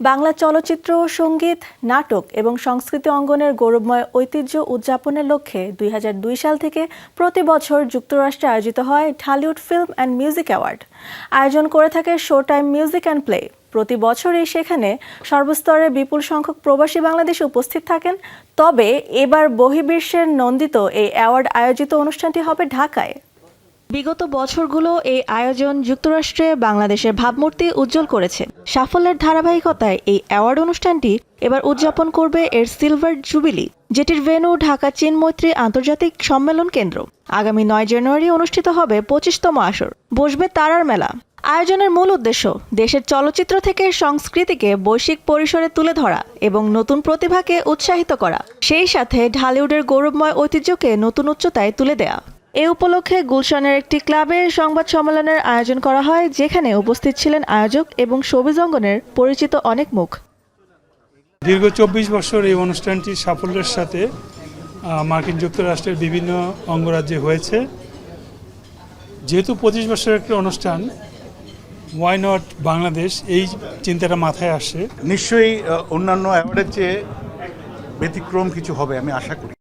বাংলা চলচ্চিত্র ও সংগীত, নাটক এবং সংস্কৃতি অঙ্গনের গৌরবময় ঐতিহ্য উদযাপনের লক্ষ্যে দুই হাজার দুই সাল থেকে প্রতি বছর যুক্তরাষ্ট্রে আয়োজিত হয় Dhallywood film and music award. আয়োজন করে থাকে show time music and play. প্রতি বছরই সেখানে সর্বস্তরে বিপুল সংখ্যক প্রবাসী বাংলাদেশে উপস্থিত থাকেন। তবে এবার বহির্বিশ্বের নন্দিত এই অ্যাওয়ার্ড আয়োজিত অনুষ্ঠানটি হবে ঢাকায়। বিগত বছরগুলো এই আয়োজন যুক্তরাষ্ট্রে বাংলাদেশের ভাবমূর্তি উজ্জ্বল করেছে। সাফল্যের ধারাবাহিকতায় এই অ্যাওয়ার্ড অনুষ্ঠানটি এবার উদযাপন করবে এর সিলভার জুবিলি, যেটির ভেন্যু ঢাকা চীন মৈত্রী আন্তর্জাতিক সম্মেলন কেন্দ্র। আগামী নয় জানুয়ারি অনুষ্ঠিত হবে পঁচিশতম আসর, বসবে তারার মেলা। আয়োজনের মূল উদ্দেশ্য, দেশের চলচ্চিত্র থেকে সংস্কৃতিকে বৈশ্বিক পরিসরে তুলে ধরা এবং নতুন প্রতিভাকে উৎসাহিত করা, সেই সাথে ঢালিউডের গৌরবময় ঐতিহ্যকে নতুন উচ্চতায় তুলে দেয়া। এ উপলক্ষে গুলশানের একটি ক্লাবে সংবাদ সম্মেলনের আয়োজন করা হয় যেখানে উপস্থিত ছিলেন আয়োজক এবং শোবিজ অঙ্গনের পরিচিত অনেক মুখ। দীর্ঘ চব্বিশ বছর এই অনুষ্ঠানটি সাফল্যের সাথে মার্কিন যুক্তরাষ্ট্রের বিভিন্ন অঙ্গরাজ্যে হয়েছে। যেহেতু পঁচিশ বছরের একটি অনুষ্ঠান ওয়াই নট বাংলাদেশ? এই চিন্তাটা মাথায় আসে। নিশ্চয়ই অন্যান্য অ্যাওয়ার্ডের চেয়ে ব্যতিক্রম কিছু হবে আমি আশা করি।